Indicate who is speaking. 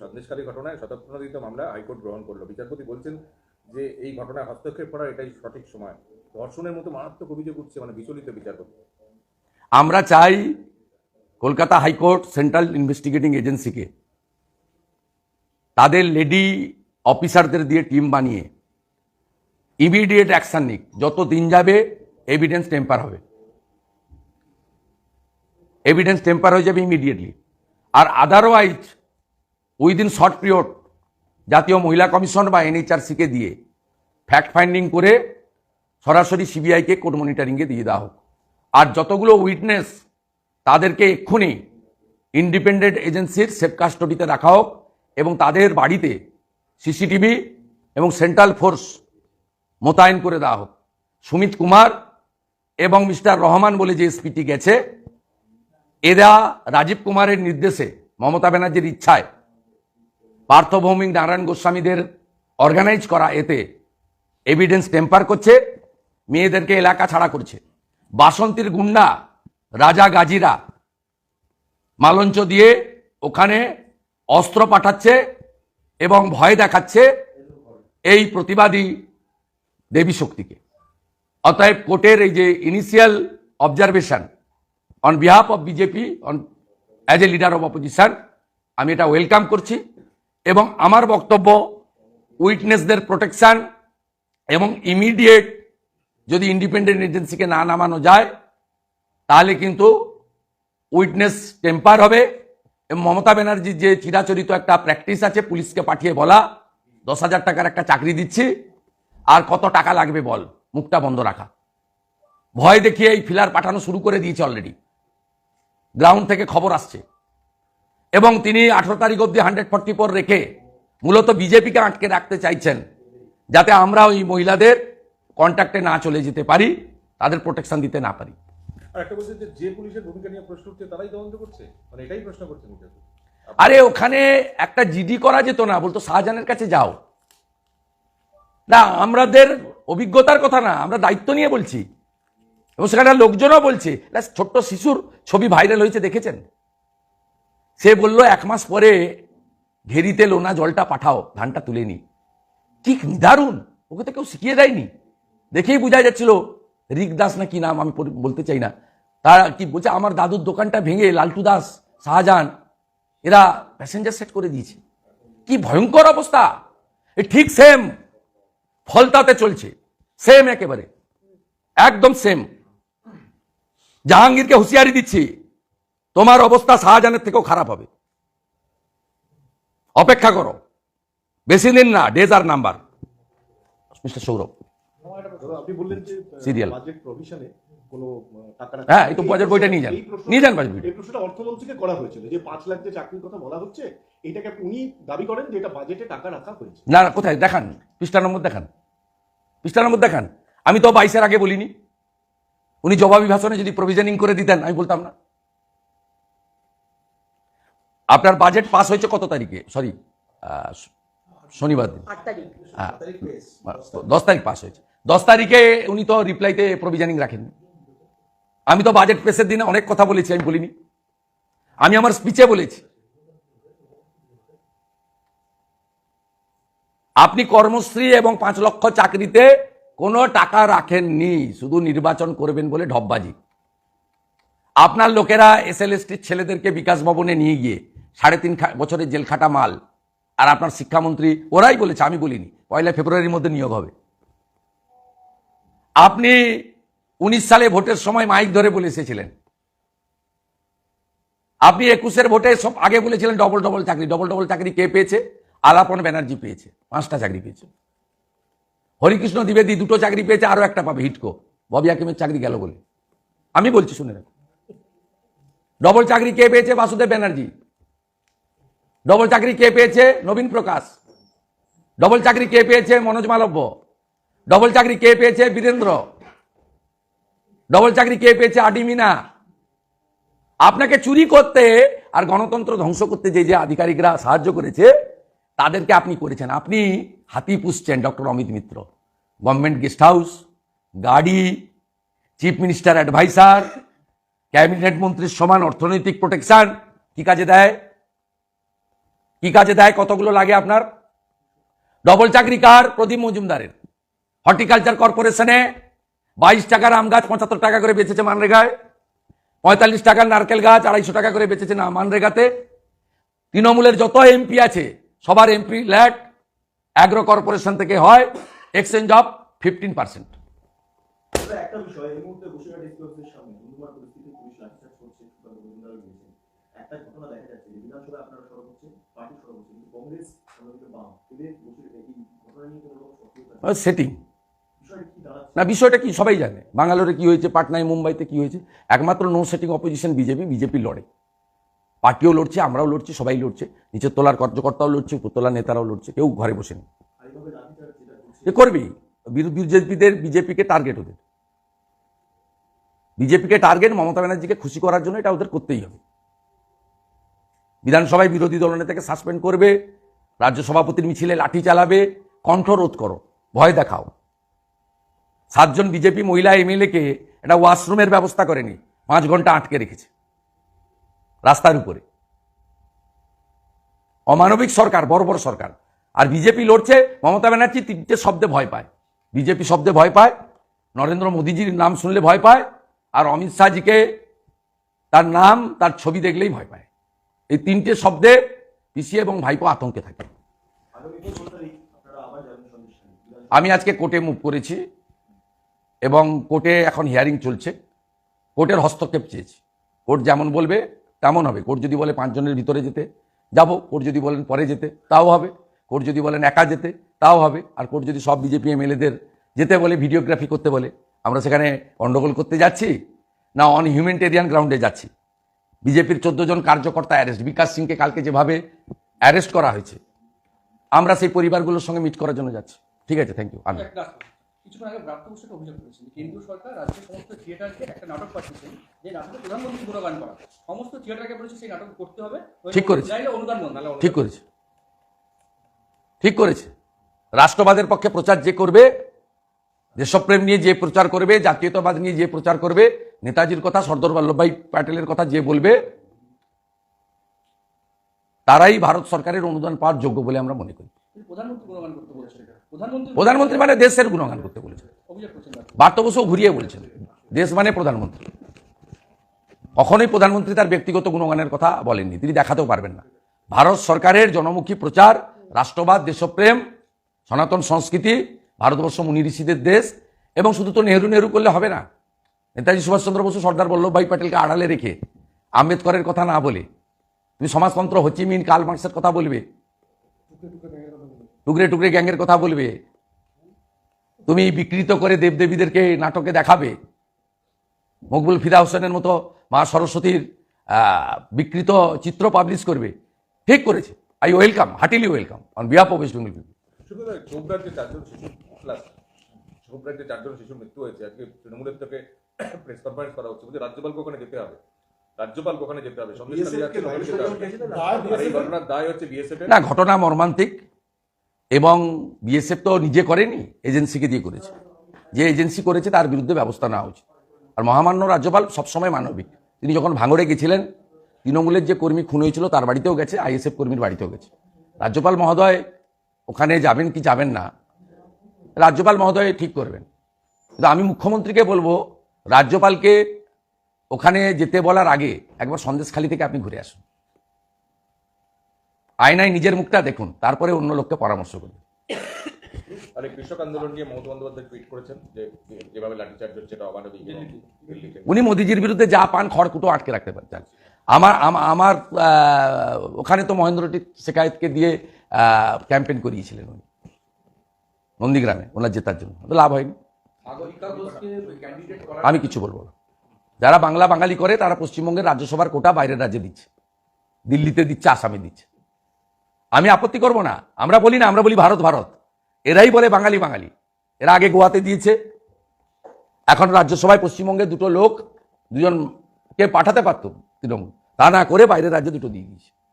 Speaker 1: সন্দেশকারী ঘটনায় শতপ্রণোদিত মামলা হাইকোর্ট গ্রহণ করল। বিচারপতি বলছেন যে এই ঘটনায় হস্তক্ষেপ করার এটাই সঠিক সময়। ধর্ষণের মতো মারাত্মক অভিযোগ উঠছে মানে বিচলিত বিচারপতি।
Speaker 2: আমরা চাই কলকাতা হাইকোর্ট সেন্ট্রাল ইনভেস্টিগেটিং এজেন্সিকে তাদের লেডি অফিসারদের দিয়ে টিম বানিয়ে ইমিডিয়েট অ্যাকশন নিক। যত দিন যাবে এভিডেন্স টেম্পার হবে। এভিডেন্স টেম্পার হয়ে যাবে ইমিডিয়েটলি। আর আদারওয়াইজ উইদিন শর্ট পিরিয়ড জাতীয় মহিলা কমিশন বা এনএইচআরসিকে দিয়ে ফ্যাক্ট ফাইন্ডিং করে সরাসরি সিবিআইকে কোর্ট মনিটরিংয়ে দিয়ে দেওয়া হোক। আর যতগুলো উইটনেস তাদেরকে এক্ষুনি ইন্ডিপেন্ডেন্ট এজেন্সির সেফ কাস্টডিতে রাখা হোক এবং তাদের বাড়িতে সিসিটিভি এবং সেন্ট্রাল ফোর্স মোতায়েন করে দেওয়া হোক। সুমিত কুমার এবং মিস্টার রহমান বলে যে এসপিটি গেছে, এরা রাজীব কুমারের নির্দেশে মমতা ব্যানার্জির ইচ্ছায় পার্থ ভৌমিক নারায়ণ গোস্বামীদের অর্গানাইজ করা এতে এভিডেন্স টেম্পার করছে, মেয়েদেরকে এলাকা ছাড়া করছে। বাসন্তীর গুন্ডা, রাজা গাজীরা মালঞ্চ দিয়ে ওখানে অস্ত্র পাঠাচ্ছে এবং ভয় দেখাচ্ছে এই প্রতিবাদী দেবী শক্তিকে। অতএব কোর্টের এই যে initial observation on behalf of BJP on as a leader of opposition আমি এটা ওয়েলকাম করছি। এবং আমার বক্তব্য উইটনেসদের প্রোটেকশন এবং ইমিডিয়েট যদি ইন্ডিপেন্ডেন্ট এজেন্সিকে না নামানো যায়, তাহলে কিন্তু উইটনেস টেম্পার হবে। এবং মমতা ব্যানার্জির যে চিরাচরিত একটা প্র্যাকটিস আছে, পুলিশকে পাঠিয়ে বলা, দশ হাজার টাকার একটা চাকরি দিচ্ছি, আর কত টাকা লাগবে বল, মুখটা বন্ধ রাখা। ভয় দেখিয়ে এই ফিলার পাঠানো শুরু করে দিয়েছে অলরেডি গ্রাউন্ড থেকে খবর আসছে। এবং তিনি আঠারো তারিখ অব্দি হান্ড্রেড ফর্টি ফোর রেখে মূলত বিজেপিকে আটকে রাখতে চাইছেন যাতে আমরা ওই মহিলাদের কন্ট্যাক্টে না চলে যেতে পারি তাদের প্রোটেকশন দিতে না পারি।
Speaker 1: আর একটা যে যে পুলিশের ভূমিকা নিয়ে প্রশ্ন উঠছে তারাই তদন্ত করছে? এটাই প্রশ্ন করছেন
Speaker 2: আরে ওখানে একটা জিডি করা যেত না বলতো শাহজাহানের কাছে যাও। না আমাদের অভিজ্ঞতার কথা না আমরা দায়িত্ব নিয়ে বলছি। এবং সেখানে লোকজনও বলছে ছোট্ট শিশুর ছবি ভাইরাল হয়েছে দেখেছেন? সে বলল, এক মাস পরে ঘেরিতে লোনা জলটা পাঠাও, ধানটা তুলে নি। ঠিক দারুণ ওকে তো কেউ শিখিয়ে দেয়নি। দেখেই বোঝা যাচ্ছিল, রিক দাস না কি নাম, আমি বলতে চাই না। তারা কি বলছে, আমার দাদুর দোকানটা ভেঙে লালটু দাস, শাহজাহান, এরা প্যাসেঞ্জার সেট করে দিয়েছে। কি ভয়ঙ্কর অবস্থা! ঠিক সেম ফলতাতে চলছে সেম একেবারে, একদম সেম জাহাঙ্গীরকে হুঁশিয়ারি দিচ্ছি তোমার অবস্থা শাহজাহানের থেকেও খারাপ হবে। অপেক্ষা করো। বেশি দিন না ডেজ আর নাম্বার। মিস্টার সৌরভ। হ্যাঁ, এই তো budget বইটা নিয়ে যান। নিয়ে যান budget বইটা।
Speaker 3: এই প্রশ্নটা অর্থমন্ত্রীকে করা হয়েছিল যে পাঁচ লাখ যে চাকরির কথা বলা হচ্ছে এটাকে উনি দাবি করেন যে এটা বাজেটে টাকা রাখা হয়েছে।
Speaker 2: না না, কোথায়? দেখান। পৃষ্ঠা নম্বর দেখান। পৃষ্ঠা নম্বর দেখান। আমি তো বাইশের আগে বলিনি। উনি জবাবি ভাষণে যদি প্রভিশনিং করে দিতেন আমি বলতাম না। আপনার বাজেট পাস হয়েছে কত তারিখে? সরি শনিবার দিন। দশ তারিখ পাস হয়েছে। দশ তারিখে উনি তো রিপ্লাইতে প্রভিশনিং রাখেননি। আমি তো বাজেট পেসের দিনে অনেক কথা বলেছি আমি বলিনি আমি আমার স্পিচে বলেছি। আপনি কর্মশ্রী এবং পাঁচ লক্ষ চাকরিতে কোনো টাকা রাখেননি শুধু নির্বাচন করবেন বলে ঢপবাজি। আপনার লোকেরা এস এল ছেলেদেরকে বিকাশ ভবনে নিয়ে গিয়ে সাড়ে তিন বছরের জেল খাটা মাল। আর আপনার শিক্ষামন্ত্রী, ওরাই বলেছে, আমি বলিনি। পয়লা ফেব্রুয়ারির মধ্যে নিয়োগ হবে। আপনি উনিশ সালে ভোটের সময় মাইক ধরে বলে এসেছিলেন। আপনি একুশের ভোটে সব আগে বলেছিলেন ডবল ডবল চাকরি ডবল ডবল চাকরি কে পেয়েছে? আলাপন ব্যানার্জি পেয়েছে, পাঁচটা চাকরি পেয়েছে। হরিকৃষ্ণ দ্বিবেদী দুটো চাকরি পেয়েছে, আরও একটা পাবে, হিটকো। ববি হাকিমের চাকরি গেল বলে। আমি বলছি, শুনে রাখো ডবল চাকরি কে পেয়েছে? বাসুদেব ব্যানার্জি। ডবল চাকরি কে পেয়েছে? নবীন প্রকাশ। ডবল চাকরি কে পেয়েছে? মনোজ মালব্য। ডবল চাকরি কে পেয়েছে? বীরেন্দ্র। ডবল চাকরি কে পেয়েছে? আডিমিনা আপনাকে চুরি করতে আর গণতন্ত্র ধ্বংস করতে যে যে আধিকারিকরা সাহায্য করেছে, তাদেরকে আপনি করেছেন। আপনি হাতি পুষছেন, doctor Amit Mitra. Government guest house গাড়ি চিফ মিনিস্টার অ্যাডভাইসার ক্যাবিনেট মন্ত্রীর সমান অর্থনৈতিক প্রোটেকশন কি কাজে দেয়? কি কাজে দেয়, কতগুলো লাগে আপনার? ডবল চাকরি কার? প্রদীপ মজুমদারের। হর্টিকালচার কর্পোরেশনে বাইশ টাকার আম গাছ পঁচাত্তর টাকা করে বেচেছে মানরেগায়। পঁয়তাল্লিশ টাকার নারকেল গাছ আড়াইশো টাকা করে বেচেছে না মানরেগাতে। তৃণমূলের যত এমপি আছে, সবার এমপি ল্যাট। অ্যাগ্রো কর্পোরেশন থেকে হয় এক্সচেঞ্জ অফ ফিফটিন পার্সেন্ট
Speaker 3: একটা যাচ্ছে যে বিধানসভায় আপনারা সরব
Speaker 2: সেটিং
Speaker 3: দাঁড়াচ্ছে
Speaker 2: না, বিষয়টা কি? সবাই জানে। বাঙ্গালোরে কি হয়েছে? পাটনায় মুম্বাইতে কি হয়েছে? একমাত্র no setting opposition BJP BJP লড়ে। পার্টিও লড়ছে, আমরাও লড়ছি, সবাই লড়ছে। নিচের তোলার কার্যকর্তাও লড়ছে উপরতলার নেতারাও লড়ছে, কেউ ঘরে বসে নেই। এ করবেই বিজেপিদের, বিজেপিকে টার্গেট ওদের। বিজেপিকে টার্গেট মমতা ব্যানার্জিকে খুশি করার জন্য এটা ওদের করতেই হবে। বিধানসভায় বিরোধী দলনেতাকে সাসপেন্ড করবে, রাজ্য সভাপতির মিছিলে লাঠি চালাবে, কণ্ঠরোধ করো, ভয় দেখাও। সাতজন বিজেপি মহিলা এমএলএকে একটা ওয়াশরুমের ব্যবস্থা করেনি, পাঁচ ঘণ্টা আটকে রেখেছে, রাস্তার উপরে। অমানবিক সরকার বড় বড় সরকার। আর বিজেপি লড়ছে, মমতা ব্যানার্জি তিনটে শব্দে ভয় পায়। বিজেপি শব্দে ভয় পায়, নরেন্দ্র মোদীজির নাম শুনলে ভয় পায়, আর অমিত শাহজিকে তার নাম, তার ছবি দেখলেই ভয় পায়। এই তিনটে শব্দে পিসি এবং ভাইপো আতঙ্কে থাকে। আমি আজকে কোর্টে মুভ করেছি এবং কোর্টে এখন হিয়ারিং চলছে। কোর্টের হস্তক্ষেপ চেয়েছি। কোর্ট যেমন বলবে, তেমন হবে। কোর্ট যদি বলে পাঁচজনের ভিতরে যেতে, যাব। কোর্ট যদি বলেন পরে যেতে, তাও হবে। কোর্ট যদি বলেন একা যেতে, তাও হবে। আর কোর্ট যদি সব বিজেপি এমএলএদের যেতে বলে, ভিডিওগ্রাফি করতে বলে, আমরা সেখানে গণ্ডগোল করতে যাচ্ছি? না অন গ্রাউন্ডে যাচ্ছি। বিজেপির চোদ্দ জন কার্যকর্তা অ্যারেস্ট। বিকাশ সিংকে কালকে যেভাবে অ্যারেস্ট করা হয়েছে আমরা সেই পরিবারগুলোর সঙ্গে মিট করার জন্য যাচ্ছি। ঠিক আছে থ্যাংক ইউ আমি।
Speaker 4: কিছুক্ষণ আগে ব্রাত্য বসু একটা অভিযোগ করেছেন। কেন্দ্রীয় সরকার রাজ্যের সমস্ত থিয়েটারকে একটা নাটক পাঠিয়েছেন যে নাটকে প্রধানমন্ত্রী গুণগান করা। সমস্ত থিয়েটারকে বলেছে সেই নাটক করতে হবে।
Speaker 2: ঠিক করেছে।
Speaker 4: অনুদান বন্ধ।
Speaker 2: ঠিক করেছে। ঠিক করেছে। রাষ্ট্রবাদের পক্ষে প্রচার যে করবে দেশপ্রেম নিয়ে যে প্রচার করবে জাতীয়তাবাদ নিয়ে যে প্রচার করবে নেতাজির কথা সর্দার বল্লভভাই প্যাটেলের কথা যে বলবে তারাই ভারত সরকারের অনুদান পাওয়ার যোগ্য বলে আমরা মনে করি।
Speaker 4: প্রধানমন্ত্রী
Speaker 2: মানে দেশের গুণগান করতে বলেছেন
Speaker 4: অভিযোগ করছেন ব্রাত্য।
Speaker 2: বার্ত বসেও ঘুরিয়ে বলছেন দেশ মানে প্রধানমন্ত্রী। কখনোই প্রধানমন্ত্রী তার ব্যক্তিগত গুণগানের কথা বলেননি তিনি দেখাতেও পারবেন না। ভারত সরকারের জনমুখী প্রচার রাষ্ট্রবাদ দেশপ্রেম সনাতন সংস্কৃতি ভারতবর্ষ মুনি ঋষিদের দেশ এবং শুধু তো নেহরু নেহরু করলে হবে না নেতাজি সুভাষচন্দ্র বসু সর্দার বল্লভভাই প্যাটেলকে আড়ালে রেখে আম্বেদকরের কথা না বলে, তুমি সমাজতন্ত্র হোচিমিন কাল মার্কসের কথা বলবে, টুকরে টুকরে গ্যাংয়ের কথা বলবে, তুমি বিকৃত করে দেবদেবীদেরকে নাটকে দেখাবে। মকবুল ফিদা হোসেনের মতো মা সরস্বতীর বিকৃত চিত্র পাবলিশ করবে। ঠিক করেছে। I welcome heartily welcome on behalf of West Bengal people
Speaker 1: শিশু মৃত্যু হয়েছে, আজকে তৃণমূলের থেকে প্রেস কনফারেন্স করা হচ্ছে। রাজ্যপালকে ওখানে যেতে হবে? রাজ্যপালকে ওখানে যেতে হবে।
Speaker 3: দায়
Speaker 1: ঘটনার দায় হচ্ছে বিএসএফ
Speaker 2: না ঘটনা মর্মান্তিক এবং বিএসএফ তো নিজে করেনি এজেন্সিকে দিয়ে করেছে। যে এজেন্সি করেছে তার বিরুদ্ধে ব্যবস্থা নেওয়া উচিত। আর মহামান্য রাজ্যপাল সবসময় মানবিক। তিনি যখন ভাঙড়ে গেছিলেন তৃণমূলের যে কর্মী খুন হয়েছিল তার বাড়িতেও গেছে আইএসএফ কর্মীর বাড়িতেও গেছে। রাজ্যপাল মহোদয় ওখানে যাবেন কি যাবেন না? রাজ্যপাল মহোদয় ঠিক করবেন। কিন্তু আমি মুখ্যমন্ত্রীকে বলব রাজ্যপালকে ওখানে যেতে বলার আগে একবার সন্দেশখালি থেকে আপনি ঘুরে আসুন। আয়নায় নিজের মুখটা দেখুন তারপরে অন্য লোককে পরামর্শ করুন।
Speaker 1: আর কৃষক আন্দোলন নিয়ে মমতা বন্দ্যোপাধ্যায় টুইট করেছেন যে- যেভাবে লাঠিচার্জ হচ্ছে এটা অমানবিক
Speaker 2: উনি মোদিজির বিরুদ্ধে যা পান খড়কুটো আটকে রাখতে পারতেন আমার আমার ওখানে তো মহেন্দ্রটি শেখায়তকে দিয়ে ক্যাম্পেইন করিয়েছিলেন উনি। নন্দীগ্রামে ওনার জেতার জন্য। লাভ হয়নি। আমি কিছু বলব না। যারা বাংলা বাঙালি করে, তারা পশ্চিমবঙ্গের রাজ্যসভার কোটা বাইরের রাজ্যে দিচ্ছে। দিল্লিতে দিচ্ছে, আসামে দিচ্ছে। আমি আপত্তি করব না। আমরা বলি না, আমরা বলি ভারত ভারত। এরাই বলে বাঙালি বাঙালি। এরা আগে গোয়াতে দিয়েছে। এখন রাজ্যসভায় পশ্চিমবঙ্গে দুটো লোক দুজনকে পাঠাতে পারতো তৃণমূল। তা না করে বাইরের রাজ্যে দুটো দিয়ে দিয়েছে।